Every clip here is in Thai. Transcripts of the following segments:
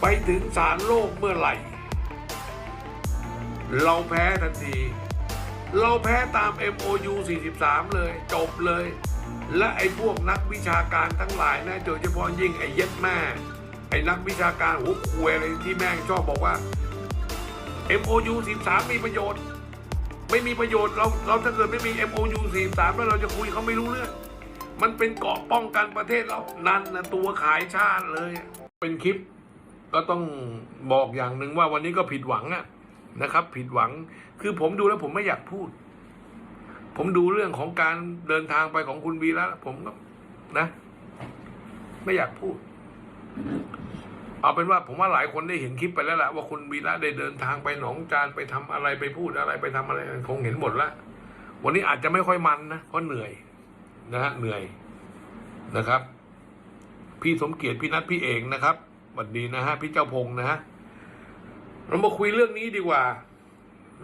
ไปถึงศาลโลกเมื่อไหร่ เราแพ้ทันที เราแพ้ตาม MOU 43 เลย จบเลย และไอ้พวกนักวิชาการทั้งหลายนะโดยเฉพาะยิ่งไอ้เย็ดแม่ไอ้นักวิชาการหัวควยอะไรที่แม่งชอบบอกว่า MOU 43 มีประโยชน์ ไม่มีประโยชน์เราเราถ้าเกิดไม่มี MOU 43 แล้วเราจะคุยเขาไม่รู้เรื่อง มันเป็นเกาะป้องกันประเทศเรานั่นนะตัวขายชาติเลย เป็นคลิป ก็ต้องบอกอย่างหนึ่งว่าวันนี้ก็ผิดหวังอะนะครับ ผิดหวังคือผมดูแล้วผมไม่อยากพูด ผมดูเรื่องของการเดินทางไปของคุณวีระผมก็นะ ไม่อยากพูด เอาเป็นว่าผมว่าหลายคนได้เห็นคลิปไปแล้วแหละว่าคุณวีระได้เดินทางไปหนองจานไปทำอะไรไปพูดอะไรไปทำอะไรคงเห็นหมดแล้ววันนี้อาจจะไม่ค่อยมันนะเพราะเหนื่อย นะฮะเหนื่อยนะครับ พี่สมเกียรติพี่นัทพี่เอกนะครับ วัสดีนะฮะพี่เจ้าพงษ์นะฮะเรามาคุยเรื่องนี้ดีกว่า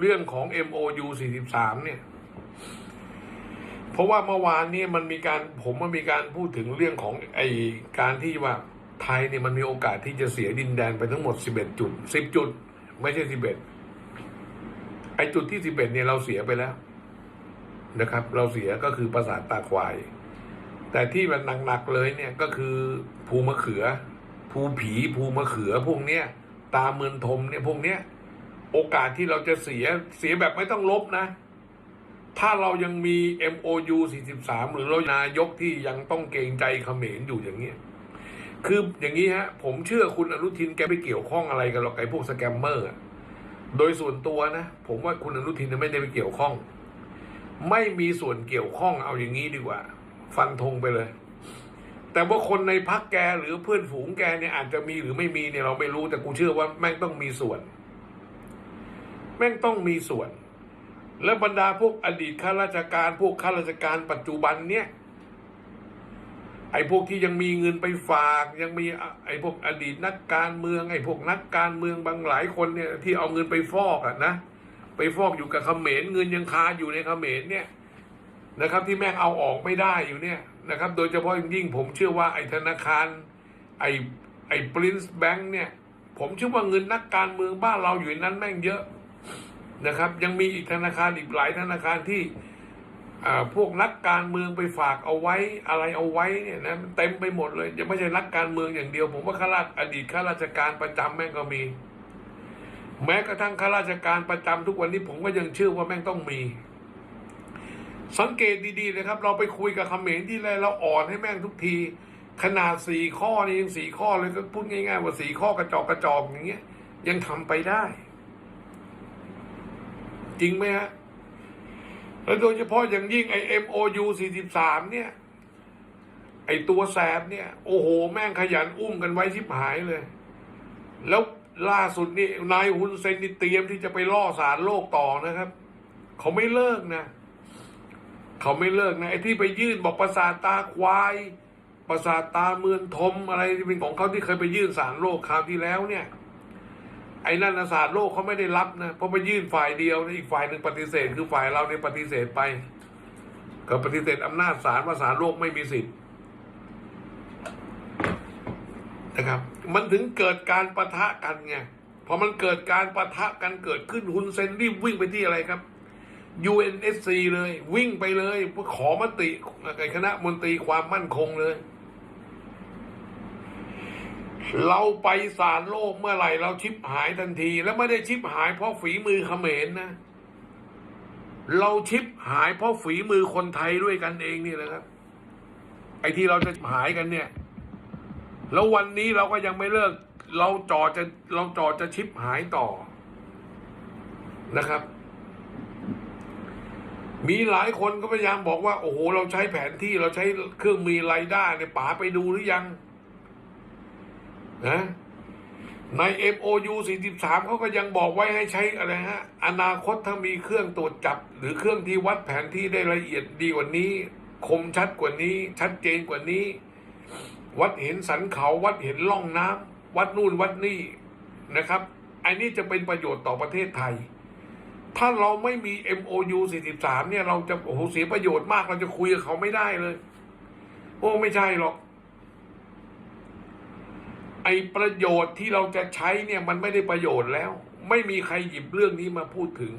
เรื่องของ MOU 43 เนี่ย เพราะว่าเมื่อวานนี่ยมันมีการผมมันมีการพูดถึงเรื่องของไอการที่ว่าไทยเนี่ยมันมีโอกาสที่จะเสียดินแดนไปทั้งหมด 11 จุด 10 จุด ไม่ใช่ 11 ไอจุดที่ 11 เนี่ยเราเสียไปแล้วนะครับ เราเสียก็คือปราสาทตาควาย แต่ที่มันหนักๆเลยเนี่ยก็คือภูมะเขือ ภูผีภูมะเขือพวกเนี้ย ตาเมือนทมเนี่ยพวกเนี้ย โอกาสที่เราจะเสียเสียแบบไม่ต้องลบนะ ถ้าเรายังมี MOU 43 หรือเรานายกที่ยังต้องเกรงใจเขมรอยู่อย่างเงี้ยคืออย่างนี้ฮะ ผมเชื่อคุณอนุทินแกไม่เกี่ยวข้องอะไรกันหรอกไอ้พวกสแกมเมอร์โดยส่วนตัวนะ ผมว่าคุณอนุทินไม่ได้ไปเกี่ยวข้อง ไม่มีส่วนเกี่ยวข้องเอาอย่างนี้ดีกว่า ฟันธงไปเลย แต่ว่าคนในพักแกหรือเพื่อนฝูงแกเนี่ยอาจจะมีหรือไม่มีเนี่ยเราไม่รู้แต่กูเชื่อว่าแม่งต้องมีส่วน แม่งต้องมีส่วน และบรรดาพวกอดีตข้าราชการ พวกข้าราชการปัจจุบันเนี่ยไอ้พวกที่ยังมีเงินไปฝากยังมีไอ้พวกอดีตนักการเมือง ไอ้พวกนักการเมืองบางหลายคนเนี่ยที่เอาเงินไปฟอกอะนะไปฟอกอยู่กับเขมรเงินยังคาอยู่ในเขมรเนี่ยนะครับ ที่แม่งเอาออกไม่ได้อยู่เนี่ย นะครับ โดยเฉพาะยิ่งผมเชื่อว่าไอ้ธนาคาร ไอ้ไอ้ปรินซ์แบงค์เนี่ย ผมเชื่อว่าเงินนักการเมืองบ้านเราอยู่ในนั้นแม่งเยอะนะครับ ยังมีอีกธนาคารอีกหลายธนาคารที่อ่าพวกนักการเมืองไปฝากเอาไว้อะไรเอาไว้เนี่ยนะมันเต็มไปหมดเลยยังไม่ใช่นักการเมืองอย่างเดียว ผมว่าข้าราชอดีตข้าราชการประจำแม่งก็มี แม้กระทั่งข้าราชการประจำทุกวันนี้ผมก็ยังเชื่อว่าแม่งต้องมี สังเกตดีๆเลยครับ เราไปคุยกับเขมรที่ไรเราอ่อนให้แม่งทุกที ขนาดสี่ข้อนี่ยังสี่ข้อเลยก็พูดง่าย ๆ ว่าสี่ข้อกระจอกกระจอกอย่างเงี้ย ยังทำไปได้ จริงไหมฮะแล้วโดยเฉพาะอย่างยิ่งไอ้ MOU 43เนี่ย ไอ้ตัวแสบเนี่ย โอ้โห แม่งขยันอุ้มกันไว้ชิบหายเลย แล้วล่าสุดนี่นายฮุนเซนนี่เตรียมที่จะไปล่อสารโลกต่อนะครับ เขาไม่เลิกนะ เขาไม่เลิกนะไอ้ที่ไปยื่นบอกประสาตาควายประสาตาเมือนทมอะไรที่เป็นของเขาที่เคยไปยื่นสารโลกคราวที่แล้วเนี่ย ไอ้นั่นศารโลกเขาไม่ได้รับนะเพราะไปยื่นฝ่ายเดียวนะอีกฝ่ายหนึ่งปฏิเสธ คือฝ่ายเราเนี่ยปฏิเสธไปก็ปฏิเสธอำนาจศาลว่าศาลโลกไม่มีสิทธิ์นะครับ มันถึงเกิดการประทะกันไงพอมันเกิดการประทะกันเกิดขึ้นฮุนเซนรีบวิ่งไปที่อะไรครับ UNSC เลย วิ่งไปเลยเพื่อขอมติคณะมนตรีความมั่นคงเลย เราไปสารโลกเมื่อไหร่ เราชิบหายทันที แล้วไม่ได้ชิบหายเพราะฝีมือเขมรนะเราชิบหายเพราะฝีมือคนไทยด้วยกันเองนี่แหละครับ ไอ้ที่เราจะหายกันเนี่ย แล้ววันนี้เราก็ยังไม่เลิก เราจอจะเราจอจะชิบหายต่อนะครับ มีหลายคนก็พยายามบอกว่า โอ้โห เราใช้แผนที่เราใช้เครื่องมีไรด้าเนี่ยป๋าไปดูหรือยังนะใน MOU 43เขาก็ยังบอกไว้ให้ใช้อะไรฮะ อนาคตถ้ามีเครื่องตรวจจับ หรือเครื่องที่วัดแผนที่ได้ละเอียดดีกว่านี้ คมชัดกว่านี้ ชัดเจนกว่านี้ วัดเห็นสันเขาวัดเห็นล่องน้ำวัดนู่นวัดนี่นะครับ อันนี้จะเป็นประโยชน์ต่อประเทศไทย ถ้าเราไม่มี MOU 43 เนี่ย เราจะโอ้โหเสียประโยชน์มากเราจะคุยกับเขาไม่ได้เลย โอ้ไม่ใช่หรอก ไอ้ประโยชน์ที่เราจะใช้เนี่ย มันไม่ได้ประโยชน์แล้ว ไม่มีใครหยิบเรื่องนี้มาพูดถึง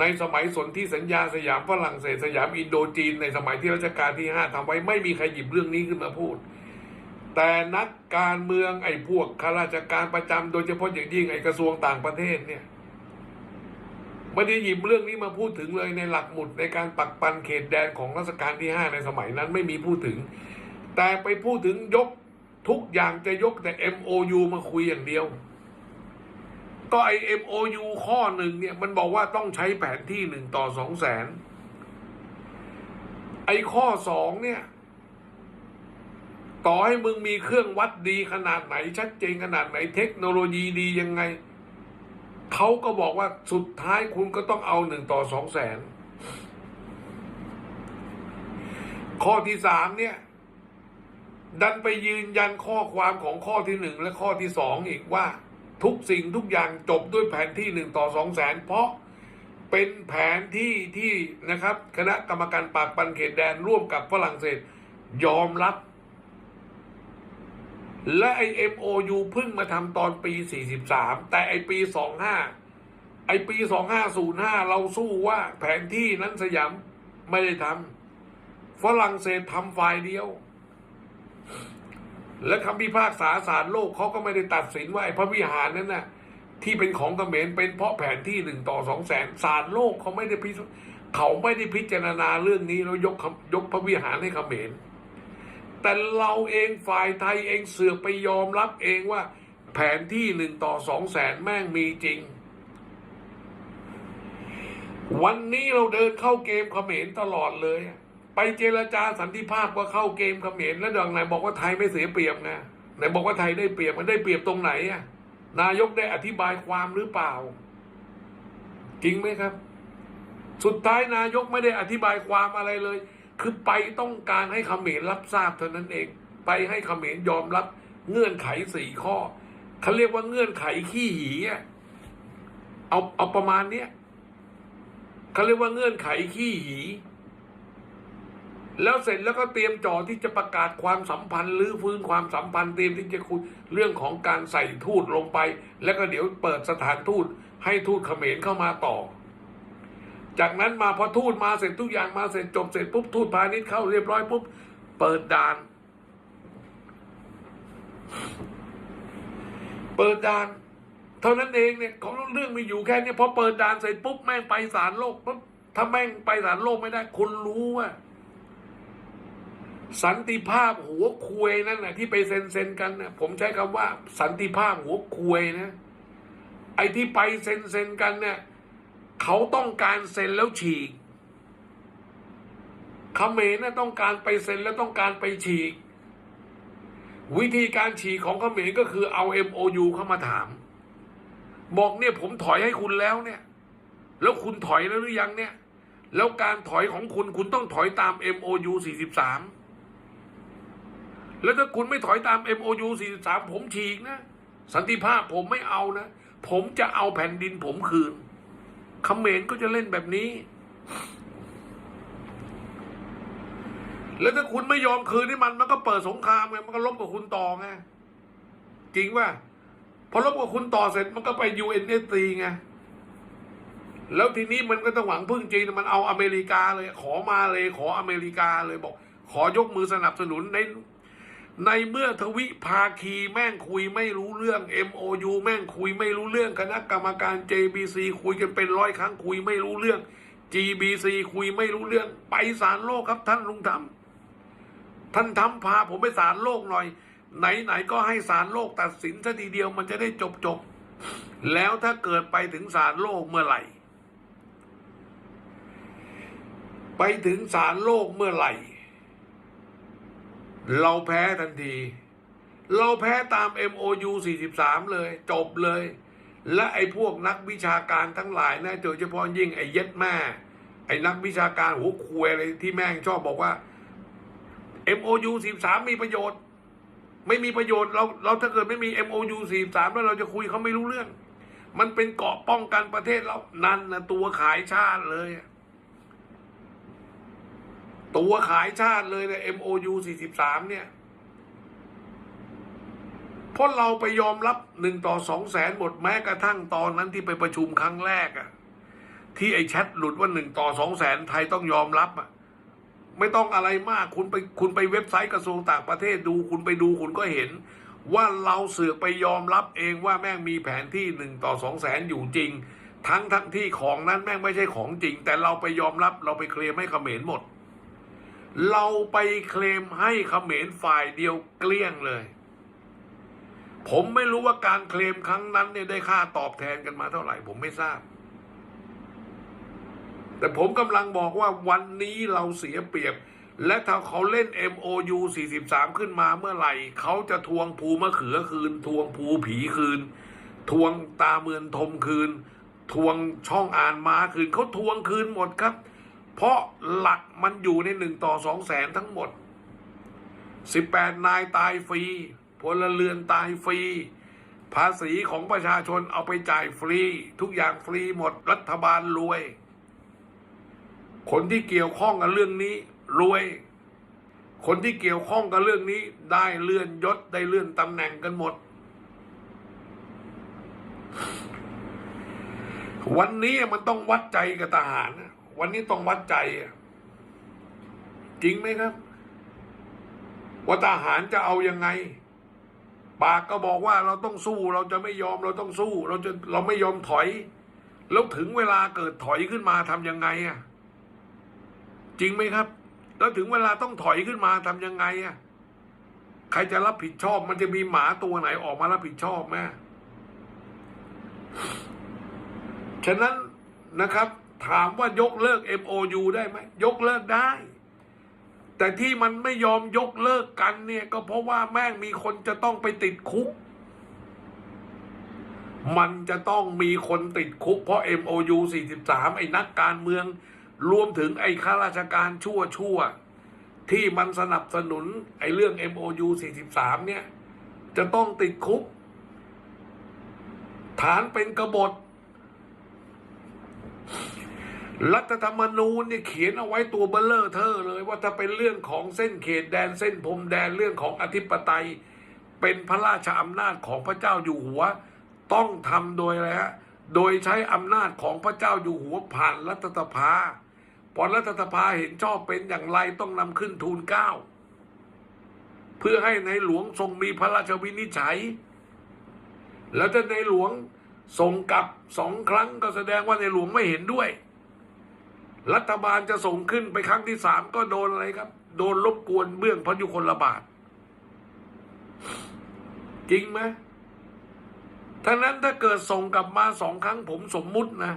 ในสมัยสนธิสัญญาสยามฝรั่งเศสสยามอินโดจีนในสมัยที่รัชกาลที่ห้าทำไว้ไม่มีใครหยิบเรื่องนี้ขึ้นมาพูด แต่นักการเมืองไอ้พวกข้าราชการประจำโดยเฉพาะอย่างยิ่งไอ้กระทรวงต่างประเทศเนี่ย ไม่ได้หยิบเรื่องนี้มาพูดถึงเลยในหลักหมุดในการปักปันเขตแดนของรัชกาลที่ห้าในสมัยนั้นไม่มีพูดถึง แต่ไปพูดถึงยกทุกอย่างจะยกแต่ MOU มาคุยอย่างเดียว ก็ไอ MOU ข้อหนึ่งเนี่ย มันบอกว่าต้องใช้แผนที่หนึ่งต่อสองแสนไอข้อสองเนี่ย ต่อให้มึงมีเครื่องวัดดีขนาดไหน ชัดเจนขนาดไหนเทคโนโลยีดียังไง เขาก็บอกว่าสุดท้ายคุณก็ต้องเอาหนึ่งต่อสองแสน ข้อที่สามเนี่ย ดันไปยืนยันข้อความของข้อที่หนึ่งและข้อที่สองอีกว่า ทุกสิ่งทุกอย่างจบด้วยแผนที่หนึ่งต่อสองแสนเพราะเป็นแผนที่ที่นะครับ คณะกรรมการปากปันเขตแดนร่วมกับฝรั่งเศสยอมรับ และไอ MOU เพิ่งมาทำตอนปี 43 แต่ไอปี 25 ไอปี 2505 เราสู้ว่าแผนที่นั้นสยามไม่ได้ทำฝรั่งเศสทำฝ่ายเดียว และคำพิพากษาศาลโลกเขาก็ไม่ได้ตัดสินว่าไอ้พระวิหารนั้นน่ะที่เป็นของเขมรเป็นเพราะแผนที่หนึ่งต่อสองแสนศาลโลกเขาไม่ได้พิเขาไม่ได้พิจารณาเรื่องนี้แล้วยกยกพระวิหารให้เขมร แต่เราเองฝ่ายไทยเองเสือกไปยอมรับเองว่า แผนที่หนึ่งต่อสองแสนแม่งมีจริง วันนี้เราเดินเข้าเกมเขมรตลอดเลย ไปเจรจาสันติภาพว่าเข้าเกมเขมรแล้วดังไหนบอกว่าไทยไม่เสียเปรียบไงไหนบอกว่าไทยได้เปรียบมันได้เปรียบตรงไหนอะนายกได้อธิบายความหรือเปล่า จริงไหมครับ สุดท้ายนายกไม่ได้อธิบายความอะไรเลย คือไปต้องการให้เขมรรับทราบเท่านั้นเอง ไปให้เขมรยอมรับเงื่อนไขสี่ข้อเขาเรียกว่าเงื่อนไขขี้หีเอาเอาประมาณเนี้ยเขาเรียกว่าเงื่อนไขขี้หี แล้วเสร็จแล้วก็เตรียมจ่อที่จะประกาศความสัมพันธ์หรือฟื้นความสัมพันธ์เตรียมที่จะคุยเรื่องของการใส่ทูตลงไป แล้วก็เดี๋ยวเปิดสถานทูตให้ทูตเขมรเข้ามาต่อ จากนั้นมาพอทูตมาเสร็จทุกอย่างมาเสร็จจบเสร็จปุ๊บทูตพาณิชย์เข้าเรียบร้อยปุ๊บเปิดด่าน เปิดด่าน เท่านั้นเองเนี่ยของเรื่องมีอยู่แค่นี้พอเปิดด่านเสร็จปุ๊บแม่งไปศาลโลกปุ๊บถ้าแม่งไปศาลโลกไม่ได้คุณรู้ว่าสันติภาพหัวควยนั่นแหละที่ไปเซ็นเซ็นกันนะผมใช้คำว่า สันติภาพหัวควยนะ ไอ้ที่ไปเซ็นเซ็นกันเนี่ย เขาต้องการเซ็นแล้วฉีกเขมรน่ะต้องการไปเซ็นแล้วต้องการไปฉีก วิธีการฉีกของเขมรก็คือเอา MOU เข้ามาถาม บอกเนี่ยผมถอยให้คุณแล้วเนี่ย แล้วคุณถอยแล้วหรือยังเนี่ย แล้วการถอยของคุณคุณต้องถอยตาม MOU 43 แล้วถ้าคุณไม่ถอยตาม MOU 43 ผมฉีกนะ สันติภาพผมไม่เอานะ ผมจะเอาแผ่นดินผมคืน เขมรก็จะเล่นแบบนี้ แล้วถ้าคุณไม่ยอมคืนนี่มัน มันก็เปิดสงครามไงมันก็ลบกับคุณต่อไงจริงว่าพอลบกับคุณต่อเสร็จมันก็ไป UNSC ไงแล้วทีนี้มันก็ต้องหวังพึ่งจีนมันเอาอเมริกาเลย ขอมาเลยขออเมริกาเลยบอก ขอยกมือสนับสนุนใน ในเมื่อทวิภาคีแม่งคุยไม่รู้เรื่อง MOU แม่งคุยไม่รู้เรื่องคณะกรรมการ JBC คุยกันเป็นร้อยครั้งคุยไม่รู้เรื่อง GBC คุยไม่รู้เรื่อง ไปศาลโลกครับท่านลุงทำท่านทำพาผมไปศาลโลกหน่อย ไหนๆก็ให้ศาลโลกตัดสินซะทีเดียวมันจะได้จบจบแล้วถ้าเกิดไปถึงศาลโลกเมื่อไหร่ ไปถึงศาลโลกเมื่อไหร่ เราแพ้ทันที เราแพ้ตาม MOU 43 เลย จบเลย และไอ้พวกนักวิชาการทั้งหลายนะโดยเฉพาะยิ่งไอ้เย็ดแม่ ไอ้นักวิชาการหัวควยอะไรที่แม่งชอบบอกว่า MOU 43 มีประโยชน์ ไม่มีประโยชน์เราเราถ้าเกิดไม่มี MOU 43 แล้วเราจะคุยเขาไม่รู้เรื่อง มันเป็นเกาะป้องกันประเทศเรานั่นนะตัวขายชาติเลย ตัวขายชาติเลยเนี่ย MOU 43 เนี่ย เพราะเราไปยอมรับหนึ่งต่อสองแสนหมดแม้กระทั่งตอนนั้นที่ไปประชุมครั้งแรกอะที่ไอ้แชทหลุดว่าหนึ่งต่อสองแสนไทยต้องยอมรับอะไม่ต้องอะไรมากคุณไปคุณไปเว็บไซต์กระทรวงต่างประเทศดู คุณไปดูคุณก็เห็น ว่าเราเสือกไปยอมรับเองว่าแม่งมีแผนที่หนึ่งต่อสองแสนอยู่จริง ทั้งทั้งที่ของนั้นแม่งไม่ใช่ของจริง แต่เราไปยอมรับเราไปเคลมให้เขมรหมด เราไปเคลมให้เขมรฝ่ายเดียวเกลี้ยงเลย ผมไม่รู้ว่าการเคลมครั้งนั้นเนี่ยได้ค่าตอบแทนกันมาเท่าไหร่ ผมไม่ทราบ แต่ผมกำลังบอกว่าวันนี้เราเสียเปรียบ และถ้าเขาเล่น MOU 43 ขึ้นมาเมื่อไหร่ เขาจะทวงภูมะเขือคืน ทวงภูผีคืน ทวงตาเมือนทมคืน ทวงช่องอ่านมาคืน เขาทวงคืนหมดครับ เพราะหลักมันอยู่ในหนึ่งต่อสองแสนทั้งหมด 18 นายตายฟรีพลเรือนตายฟรี ภาษีของประชาชนเอาไปจ่ายฟรี ทุกอย่างฟรีหมดรัฐบาลรวย คนที่เกี่ยวข้องกับเรื่องนี้รวย คนที่เกี่ยวข้องกับเรื่องนี้ได้เลื่อนยศได้เลื่อนตำแหน่งกันหมด วันนี้มันต้องวัดใจกับทหารนะ วันนี้ต้องวัดใจอะจริงไหมครับ ว่าทหารจะเอายังไง ปากก็บอกว่าเราต้องสู้ เราจะไม่ยอมเราต้องสู้ เราจะเราไม่ยอมถอย แล้วถึงเวลาเกิดถอยขึ้นมาทำยังไงอะ จริงไหมครับ แล้วถึงเวลาต้องถอยขึ้นมาทำยังไงอะใครจะรับผิดชอบ มันจะมีหมาตัวไหนออกมารับผิดชอบไหมฉะนั้นนะครับ ถามว่ายกเลิก MOU ได้ไหมยกเลิกได้ แต่ที่มันไม่ยอมยกเลิกกันเนี่ยก็เพราะว่าแม่งมีคนจะต้องไปติดคุก มันจะต้องมีคนติดคุก เพราะ MOU 43 ไอ้นักการเมือง รวมถึงไอ้ข้าราชการชั่วชั่วที่มันสนับสนุนไอ้เรื่อง MOU 43 เนี่ย จะต้องติดคุก ฐานเป็นกบฏ รัฐธรรมนูญเนี่ยเขียนเอาไว้ตัวเบลเลอร์เธอเลย ว่าถ้าเป็นเรื่องของเส้นเขตแดนเส้นพรมแดนเรื่องของอธิปไตย เป็นพระราชอำนาจของพระเจ้าอยู่หัว ต้องทำโดยอะไรฮะโดยใช้อำนาจของพระเจ้าอยู่หัวผ่านรัฐสภาพอรัฐสภาเห็นชอบเป็นอย่างไรต้องนำขึ้นทูลเกล้าเพื่อให้ในหลวงทรงมีพระราชวินิจฉัย แล้วถ้าในหลวงส่งกลับสองครั้งก็แสดงว่าในหลวงไม่เห็นด้วย รัฐบาลจะส่งขึ้นไปครั้งที่สามก็โดนอะไรครับ โดนรบกวนเบื้องพระยุคลบาทจริงไหมท่านั้นถ้าเกิดส่งกลับมาสองครั้งผมสมมุตินะ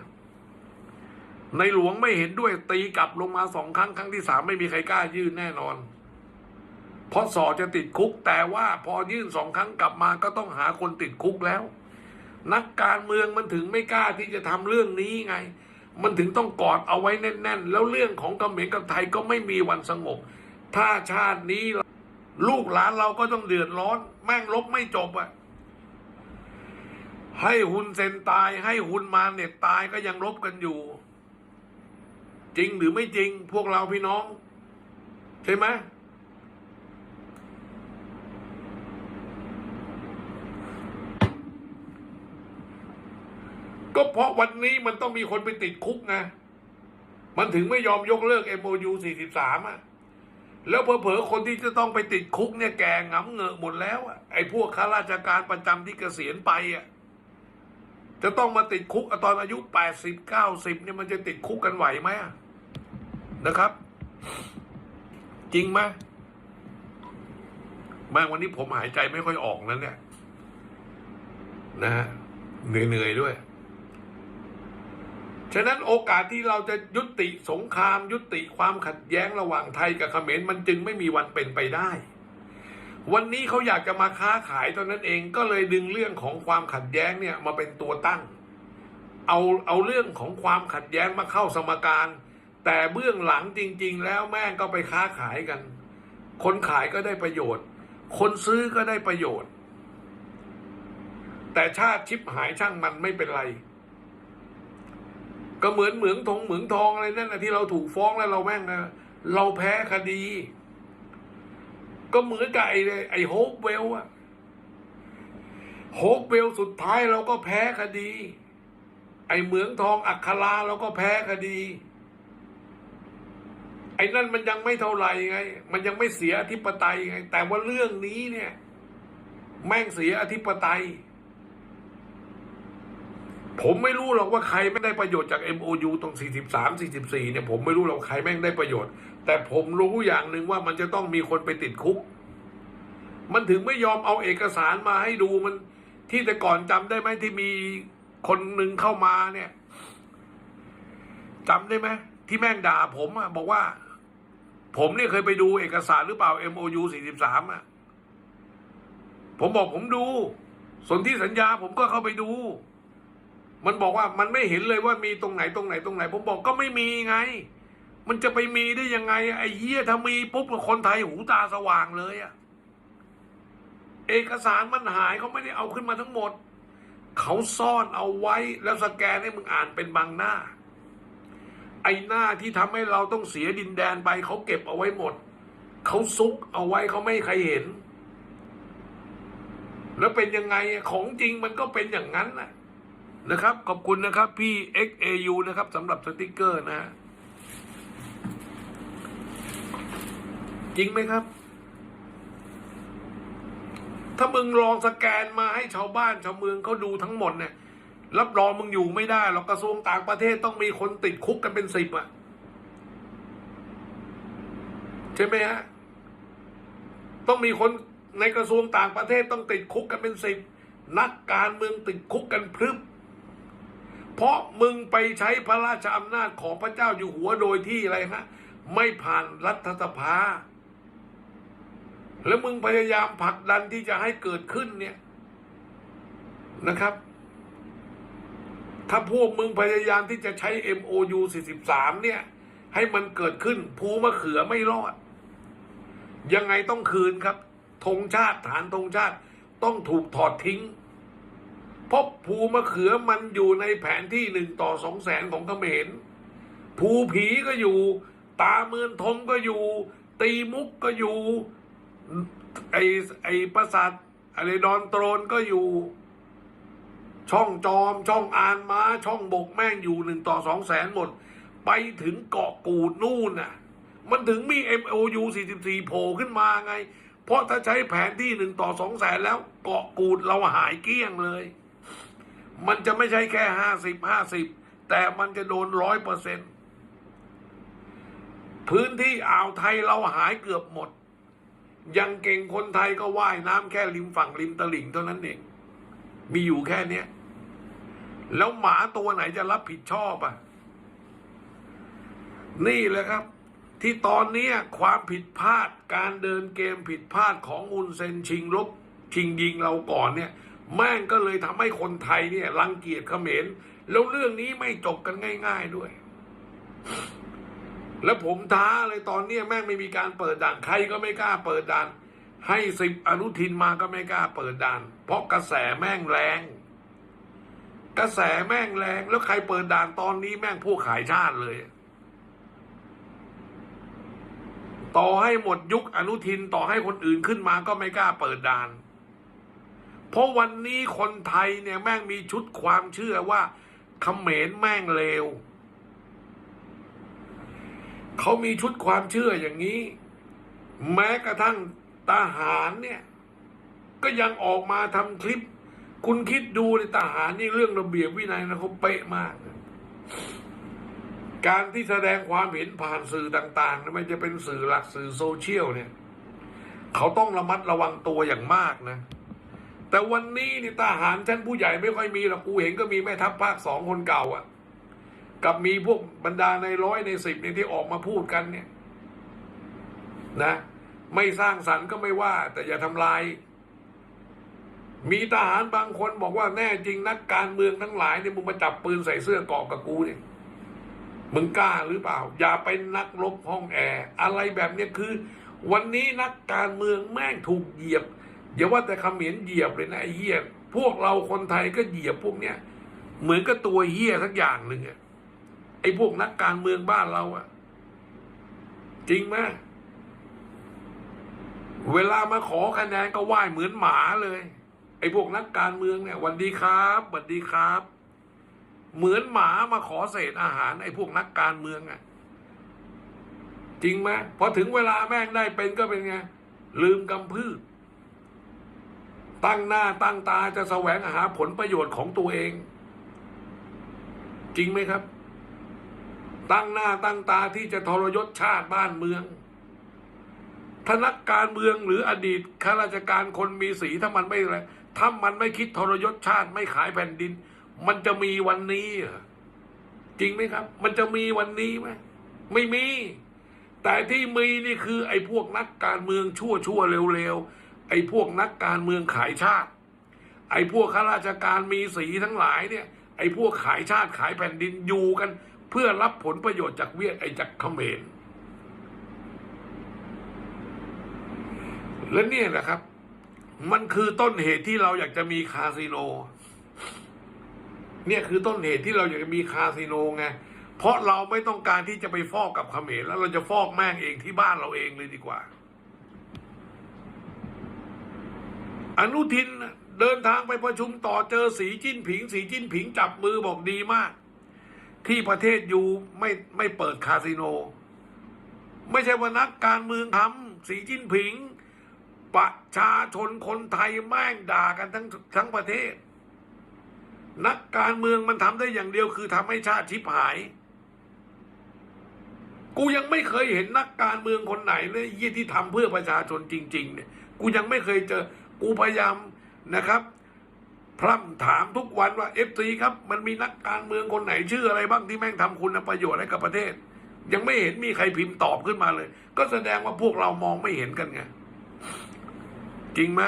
ในหลวงไม่เห็นด้วยตีกลับลงมาสองครั้งครั้งที่สามไม่มีใครกล้ายื่นแน่นอน เพราะสอจะติดคุก แต่ว่าพอยื่นสองครั้งกลับมาก็ต้องหาคนติดคุกแล้ว นักการเมืองมันถึงไม่กล้าที่จะทำเรื่องนี้ไง มันถึงต้องกอดเอาไว้แน่น ๆ แล้วเรื่องของเขมรกับไทยก็ไม่มีวันสงบ ถ้าชาตินี้ ลูกหลานเราก็ต้องเดือดร้อน แม่งลบไม่จบอะให้หุนเซนตายให้หุนมาเนี่ยตายก็ยังลบกันอยู่ จริงหรือไม่จริง พวกเราพี่น้อง ใช่ไหม ก็เพราะวันนี้มันต้องมีคนไปติดคุกไงมันถึงไม่ยอมยกเลิก MOU 43อะแล้วเผลอๆคนที่จะต้องไปติดคุกเนี่ยแก่งำเหงอะหมดแล้วอะไอ้พวกข้าราชการประจำที่เกษียณไปอะจะต้องมาติดคุกตอนอายุ80 90เนี่ยมันจะติดคุกกันไหวไหมนะครับ จริงไหมแม่วันนี้ผมหายใจไม่ค่อยออกนั้นเนี่ย นะฮะเหนื่อยๆด้วย ฉะนั้นโอกาสที่เราจะยุติสงคราม ยุติความขัดแย้งระหว่างไทยกับเขมรมันจึงไม่มีวันเป็นไปได้ วันนี้เขาอยากจะมาค้าขายตอนนั้นเองก็เลยดึงเรื่องของความขัดแย้งเนี่ยมาเป็นตัวตั้ง เอาเอาเรื่องของความขัดแย้งมาเข้าสมการ แต่เบื้องหลังจริง ๆ แล้วแม่งก็ไปค้าขายกัน คนขายก็ได้ประโยชน์ คนซื้อก็ได้ประโยชน์ แต่ชาติชิบหายช่างมันไม่เป็นไร ก็เหมือนเหมืองทองเหมืองทองอะไรนั่นนะที่เราถูกฟ้องแล้วเราแม่งนะเราแพ้คดี ก็เหมือนกับไอ้ไอ้โฮปเวลอะโฮปเวลสุดท้ายเราก็แพ้คดี ไอ้เหมืองทองอัคราเราก็แพ้คดี ไอ้นั่นมันยังไม่เท่าไหร่ไง มันยังไม่เสียอธิปไตยไง แต่ว่าเรื่องนี้เนี่ย แม่งเสียอธิปไตย ผมไม่รู้หรอกว่าใครไม่ได้ประโยชน์จาก MOU ตรง 43 44 เนี่ยผมไม่รู้หรอกใครแม่งได้ประโยชน์ แต่ผมรู้อย่างหนึ่งว่ามันจะต้องมีคนไปติดคุก มันถึงไม่ยอมเอาเอกสารมาให้ดูมัน ที่แต่ก่อนจำได้ไหมที่มีคนหนึ่งเข้ามาเนี่ยจำได้ไหมที่แม่งด่าผมอะบอกว่า ผมเนี่ยเคยไปดูเอกสารหรือเปล่า MOU 43อะผมบอกผมดู สนที่สัญญาผมก็เข้าไปดู มันบอกว่ามันไม่เห็นเลยว่ามีตรงไหนตรงไหนตรงไหน ผมบอกก็ไม่มีไง มันจะไปมีได้ยังไง ไอ้เหี้ยถ้ามีปุ๊บคนไทยหูตาสว่างเลยอะเอกสารมันหายเขาไม่ได้เอาขึ้นมาทั้งหมด เขาซ่อนเอาไว้แล้วสแกนให้มึงอ่านเป็นบางหน้า ไอ้หน้าที่ทำให้เราต้องเสียดินแดนไปเขาเก็บเอาไว้หมด เขาซุกเอาไว้เขาไม่ใครเห็น แล้วเป็นยังไงของจริงมันก็เป็นอย่างนั้นนะ นะครับ ขอบคุณนะครับ พี่ XAU นะครับสำหรับสติกเกอร์นะฮะจริงไหมครับ ถ้ามึงลองสแกนมาให้ชาวบ้านชาวเมืองเขาดูทั้งหมดเนี่ย รับรองมึงอยู่ไม่ได้หรอกกระทรวงต่างประเทศต้องมีคนติดคุกกันเป็นสิบอะใช่ไหมฮะ ต้องมีคนในกระทรวงต่างประเทศต้องติดคุกกันเป็นสิบนักการเมืองติดคุกกันพรึบ เพราะมึงไปใช้พระราชอำนาจของพระเจ้าอยู่หัวโดยที่อะไรฮะไม่ผ่านรัฐสภา แล้วมึงพยายามผลักดันที่จะให้เกิดขึ้นเนี่ยนะครับ ถ้าพวกมึงพยายามที่จะใช้ MOU 43 เนี่ย ให้มันเกิดขึ้น ภูมะเขือไม่รอด ยังไงต้องคืนครับธงชาติฐานธงชาติต้องถูกถอดทิ้ง เพราะภูมะเขือมันอยู่ในแผนที่หนึ่งต่อสองแสนของเขมร ภูผีก็อยู่ ตาเมือนทมก็อยู่ ตีมุกก็อยู่ ไอไอประสาทอะไรดอนโตรนก็อยู่ ช่องจอมช่องอานม้า ช่องบกแม่งอยู่หนึ่งต่อสองแสนหมด ไปถึงเกาะกูดนู่นน่ะ มันถึงมี MOU 44โผล่ขึ้นมาไง เพราะถ้าใช้แผนที่หนึ่งต่อสองแสนแล้วเกาะกูดเราหายเกลี้ยงเลย มันจะไม่ใช่แค่ห้าสิบห้าสิบแต่มันจะโดนร้อยเปอร์เซ็นพื้นที่อ่าวไทยเราหายเกือบหมด ยังเก่งคนไทยก็ว่ายน้ำแค่ริมฝั่งริมตลิ่งเท่านั้นเอง มีอยู่แค่นี้แล้วหมาตัวไหนจะรับผิดชอบอะ นี่แหละครับ ที่ตอนนี้ความผิดพลาดการเดินเกมผิดพลาดของอุนเซนชิงลบชิงยิงเราก่อนเนี่ย แม่งก็เลยทำให้คนไทยเนี่ยรังเกียจเขมรแล้วเรื่องนี้ไม่จบกันง่าย ๆด้วย แล้วผมท้าเลยตอนนี้แม่งไม่มีการเปิดด่านใครก็ไม่กล้าเปิดด่าน ให้สิบอนุทินมาก็ไม่กล้าเปิดด่าน เพราะกระแสแม่งแรง กระแสแม่งแรงแล้วใครเปิดด่านตอนนี้แม่งพวกขายชาติเลย ต่อให้หมดยุคอนุทินต่อให้คนอื่นขึ้นมาก็ไม่กล้าเปิดด่าน เพราะวันนี้คนไทยเนี่ยแม่งมีชุดความเชื่อว่าเขมรแม่งเลวเขามีชุดความเชื่ออย่างนี้ แม้กระทั่งทหารเนี่ย ก็ยังออกมาทำคลิป คุณคิดดูในทหารนี่เรื่องระเบียบวินัยนะเขาเป๊ะมาก การที่แสดงความเห็นผ่านสื่อต่างๆไม่จะเป็นสื่อหลักสื่อโซเชียลเนี่ย เขาต้องระมัดระวังตัวอย่างมากนะ แต่วันนี้นี่ทหารชั้นผู้ใหญ่ไม่ค่อยมีหรอกกูเห็นก็มีแม่ทัพภาคสองคนเก่าอะ่ะ กับมีพวกบรรดาในร้อยในสิบเนี่ยที่ออกมาพูดกันเนี่ย นะ ไม่สร้างสรรค์ก็ไม่ว่า แต่อย่าทำลาย มีทหารบางคนบอกว่าแน่จริงนักการเมืองทั้งหลายเนี่ยมึงมาจับปืนใส่เสื้อเกราะกับกูเนี่ยมึงกล้าหรือเปล่า อย่าเป็นนักรบห้องแอร์อะไรแบบเนี้ยคือ วันนี้นักการเมืองแม่งถูกเหยียบ อย่าว่าแต่คำเขมรเหยียบเลยนะไอ้เหี้ยพวกเราคนไทยก็เหยียบพวกเนี้ยเหมือนกับตัวเหี้ยสักอย่างหนึ่งอะไอ้พวกนักการเมืองบ้านเราอะจริงไหมเวลามาขอคะแนนก็ไหว้เหมือนหมาเลย ไอ้พวกนักการเมืองเนี่ยวันดีครับวันดีครับ เหมือนหมามาขอเศษอาหาร ไอ้พวกนักการเมืองอะจริงไหมพอถึงเวลาแม่งได้เป็นก็เป็นไงลืมกำพืช ตั้งหน้าตั้งตาจะแสวงหาผลประโยชน์ของตัวเอง จริงไหมครับ ตั้งหน้าตั้งตาที่จะทรยศชาติบ้านเมืองถ้านักการเมืองหรืออดีตข้าราชการคนมีสีถ้ามันไม่อะไรถ้ามันไม่คิดทรยศชาติไม่ขายแผ่นดิน มันจะมีวันนี้จริงไหมครับ มันจะมีวันนี้ไหมไม่มี แต่ที่มีนี่คือไอ้พวกนักการเมืองชั่วชั่วเร็วๆ ไอ้พวกนักการเมืองขายชาติ ไอ้พวกข้าราชการมีสีทั้งหลายเนี่ย ไอ้พวกขายชาติขายแผ่นดินอยู่กัน เพื่อรับผลประโยชน์จากเวียดไอ้จากเขมรและเนี่ยแหละครับ มันคือต้นเหตุที่เราอยากจะมีคาสิโน เนี่ยคือต้นเหตุที่เราอยากจะมีคาสิโนไงเพราะเราไม่ต้องการที่จะไปฟอกกับเขมรแล้วเราจะฟอกแม่งเองที่บ้านเราเองเลยดีกว่า อนุทินเดินทางไปประชุมต่อเจอสีจิ้นผิง สีจิ้นผิงจับมือบอกดีมาก ที่ประเทศอยู่ไม่ไม่เปิดคาสิโน ไม่ใช่ว่านักการเมืองทำสีจิ้นผิง ประชาชนคนไทยแม่งด่ากันทั้งทั้งประเทศ นักการเมืองมันทำได้อย่างเดียวคือทำให้ชาติชิบหาย กูยังไม่เคยเห็นนักการเมืองคนไหนเลยยี่ที่ทำเพื่อประชาชนจริง ๆ เนี่ย กูยังไม่เคยเจอ กูพยายามนะครับ พร่ำถามทุกวันว่าเอฟซีครับ มันมีนักการเมืองคนไหนชื่ออะไรบ้างที่แม่งทำคุณประโยชน์ให้กับประเทศ ยังไม่เห็นมีใครพิมพ์ตอบขึ้นมาเลย ก็แสดงว่าพวกเรามองไม่เห็นกันไงจริงไหม